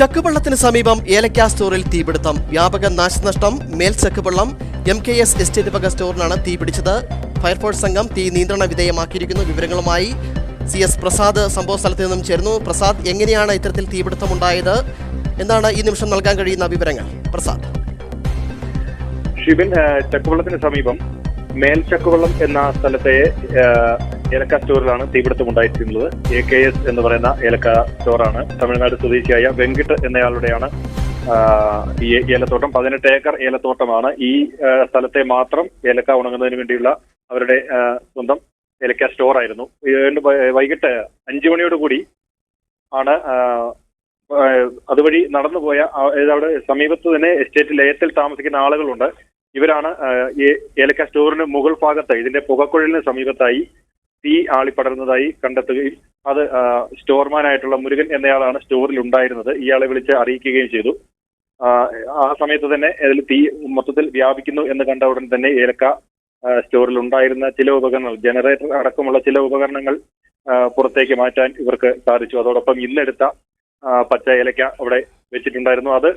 ചക്കുവള്ളത്തിന് സമീപം ഏലക്ക സ്റ്റോറിൽ തീപിടുത്തം. വ്യാപക നാശനഷ്ടം Mel Chakkuvallam. M K S estate വക സ്റ്റോറിനാണ് തീപിടിച്ചത്. ഫയർഫോഴ്സ് സംഘം തീ നിയന്ത്രണ വിധേയമാക്കിയിരിക്കുന്നു. വിവരങ്ങളുമായി സി എസ് പ്രസാദ് സംഭവ സ്ഥലത്ത് നിന്നും ചേരുന്നു. പ്രസാദ് എങ്ങനെയാണ് ഇത്തരത്തിൽ തീപിടുത്തമുണ്ടായത്? എന്താണ് ഈ നിമിഷം നൽകാൻ കഴിയുന്ന വിവരങ്ങൾ? പ്രസാദ്. ആ, ചക്കുവള്ളത്തിന് സമീപം മേൽ ചക്കുവള്ളം എന്ന സ്ഥലത്തെ ഏലക്ക സ്റ്റോറിലാണ് തീപിടുത്തം ഉണ്ടായിട്ടുള്ളത്. എ കെ എസ് എന്ന് പറയുന്ന ഏലക്ക സ്റ്റോറാണ്. തമിഴ്നാട് സ്വദേശിയായ വെങ്കിട്ട് എന്നയാളുടെയാണ് ഈ ഏലത്തോട്ടം. പതിനെട്ട് ഏക്കർ ഏലത്തോട്ടമാണ്. ഈ സ്ഥലത്തെ മാത്രം ഏലക്ക ഉണങ്ങുന്നതിന് വേണ്ടിയുള്ള അവരുടെ സ്വന്തം ഏലക്ക സ്റ്റോറായിരുന്നു. വൈകിട്ട് അഞ്ചു മണിയോടുകൂടി ആണ് അതുവഴി നടന്നുപോയ അവിടെ സമീപത്ത് തന്നെ എസ്റ്റേറ്റ് ലയത്തിൽ താമസിക്കുന്ന ആളുകളുണ്ട്. ഇവരാണ് ഈ ഏലക്ക സ്റ്റോറിന് മുകൾ ഭാഗത്ത് ഇതിന്റെ പുകക്കുഴലിന് സമീപത്തായി തീ ആളിപ്പടർന്നതായി കണ്ടെത്തുകയും അത് സ്റ്റോർമാനായിട്ടുള്ള മുരുകൻ എന്നയാളാണ് സ്റ്റോറിൽ ഉണ്ടായിരുന്നത്. ഇയാളെ വിളിച്ച് അറിയിക്കുകയും ചെയ്തു. ആ, സമയത്ത് തന്നെ അതിൽ തീ മൊത്തത്തിൽ വ്യാപിക്കുന്നു എന്ന് കണ്ട ഉടൻ തന്നെ ഏലക്ക സ്റ്റോറിൽ ഉണ്ടായിരുന്ന ചില ഉപകരണങ്ങൾ ജനറേറ്റർ അടക്കമുള്ള ചില ഉപകരണങ്ങൾ പുറത്തേക്ക് മാറ്റാൻ ഇവർക്ക് സാധിച്ചു. അതോടൊപ്പം ഇന്നെടുത്ത പച്ച ഏലക്ക അവിടെ വെച്ചിട്ടുണ്ടായിരുന്നു. അത്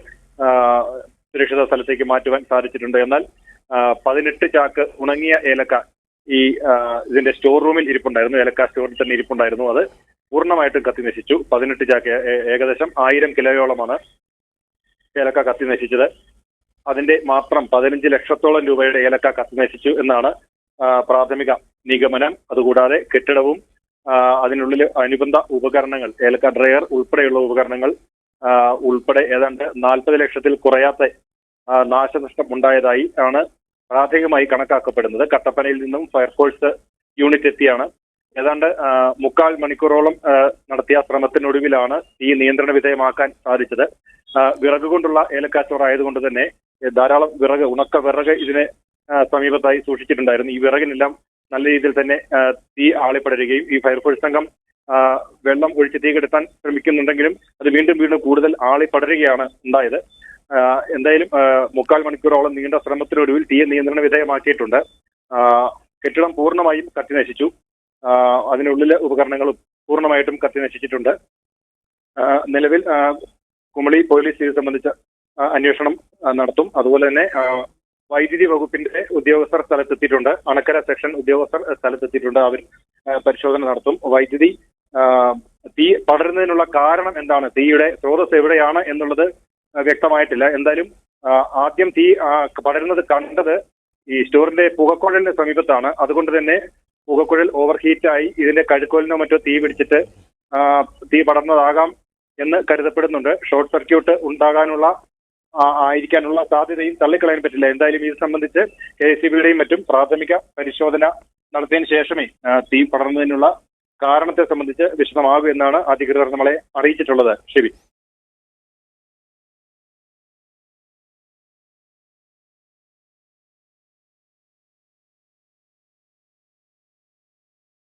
സുരക്ഷിത സ്ഥലത്തേക്ക് മാറ്റുവാൻ സാധിച്ചിട്ടുണ്ട്. എന്നാൽ പതിനെട്ട് ചാക്ക് ഉണങ്ങിയ ഏലക്ക ഈ ഇതിന്റെ സ്റ്റോർ റൂമിൽ ഇരിപ്പുണ്ടായിരുന്നു. ഏലക്ക സ്റ്റോറിൽ തന്നെ ഇരിപ്പുണ്ടായിരുന്നു. അത് പൂർണമായിട്ടും കത്തി നശിച്ചു പതിനെട്ട് ചാക്ക് ഏകദേശം ആയിരം കിലോയോളമാണ് ഏലക്ക കത്തി നശിച്ചത് അതിന്റെ മാത്രം പതിനഞ്ച് ലക്ഷത്തോളം രൂപയുടെ ഏലക്ക കത്തി നശിച്ചു എന്നാണ് പ്രാഥമിക നിഗമനം. അതുകൂടാതെ കെട്ടിടവും അതിനുള്ളിൽ അനുബന്ധ ഉപകരണങ്ങൾ ഏലക്ക ഡ്രയർ ഉൾപ്പെടെയുള്ള ഉപകരണങ്ങൾ ഉൾപ്പെടെ ഏതാണ്ട് നാൽപ്പത് ലക്ഷത്തിൽ കുറയാത്ത നാശനഷ്ടം ഉണ്ടായതായി ആണ് പ്രാഥമികമായി കണക്കാക്കപ്പെടുന്നത്. കട്ടപ്പനയിൽ നിന്നും ഫയർഫോഴ്സ് യൂണിറ്റ് എത്തിയാണ്. ഏതാണ്ട് മുക്കാൽ മണിക്കൂറോളം നടത്തിയ ശ്രമത്തിനൊടുവിലാണ് ഈ നിയന്ത്രണ വിധേയമാക്കാൻ സാധിച്ചത്. വിറക് കൊണ്ടുള്ള ഏലക്കാറ്റോറായതുകൊണ്ട് തന്നെ ധാരാളം വിറക് ഉണക്ക വിറക് ഇതിന് സമീപത്തായി സൂക്ഷിച്ചിട്ടുണ്ടായിരുന്നു. ഈ വിറകിനെല്ലാം നല്ല രീതിയിൽ തന്നെ തീ ആളിപ്പടരുകയും ഈ ഫയർഫോഴ്സ് സംഘം വെള്ളം ഒഴിച്ച് തീ കെടുത്താൻ ശ്രമിക്കുന്നുണ്ടെങ്കിലും അത് വീണ്ടും വീണ്ടും കൂടുതൽ ആളിപ്പടരുകയാണ് ഉണ്ടായത്. എന്തായാലും മുക്കാൽ മണിക്കൂറോളം നീണ്ട ശ്രമത്തിനൊടുവിൽ തീ നിയന്ത്രണ വിധേയമാക്കിയിട്ടുണ്ട്. കെട്ടിടം പൂർണമായും കത്തി നശിച്ചു അതിനുള്ളിലെ ഉപകരണങ്ങളും പൂർണമായിട്ടും കത്തി നശിച്ചിട്ടുണ്ട് നിലവിൽ കുമളി പോലീസ് ഇത് സംബന്ധിച്ച അന്വേഷണം നടത്തും. അതുപോലെ തന്നെ വൈദ്യുതി വകുപ്പിന്റെ ഉദ്യോഗസ്ഥർ സ്ഥലത്തെത്തിയിട്ടുണ്ട്. അണക്കര സെക്ഷൻ ഉദ്യോഗസ്ഥർ സ്ഥലത്തെത്തിയിട്ടുണ്ട്. അവർ പരിശോധന നടത്തും. വൈദ്യുതി തീ പടരുന്നതിനുള്ള കാരണം എന്താണ്? തീയുടെ സ്രോതസ് എവിടെയാണ് എന്നുള്ളത് വ്യക്തമായിട്ടില്ല. എന്തായാലും ആദ്യം തീ പടരുന്നത് കണ്ടത് ഈ സ്റ്റോറിന്റെ പുകക്കുഴലിന് സമീപത്താണ്. അതുകൊണ്ട് തന്നെ പുകക്കുഴൽ ഓവർ ഹീറ്റായി ഇതിന്റെ കഴുക്കോലിനോ മറ്റോ തീ പിടിച്ചിട്ട് തീ പടർന്നതാകാം എന്ന് കരുതപ്പെടുന്നുണ്ട്. ഷോർട്ട് സർക്യൂട്ട് ഉണ്ടാകാനുള്ള ആയിരിക്കാനുള്ള സാധ്യതയും തള്ളിക്കളയാൻ പറ്റില്ല. എന്തായാലും ഇത് സംബന്ധിച്ച് കെ എസ് ബിയുടെയും മറ്റും പ്രാഥമിക പരിശോധന നടത്തിയതിനു ശേഷമേ തീ പടർന്നതിനുള്ള കാരണത്തെ സംബന്ധിച്ച് വിശദമാകും എന്നാണ് അധികൃതർ നമ്മളെ അറിയിച്ചിട്ടുള്ളത്. ശരി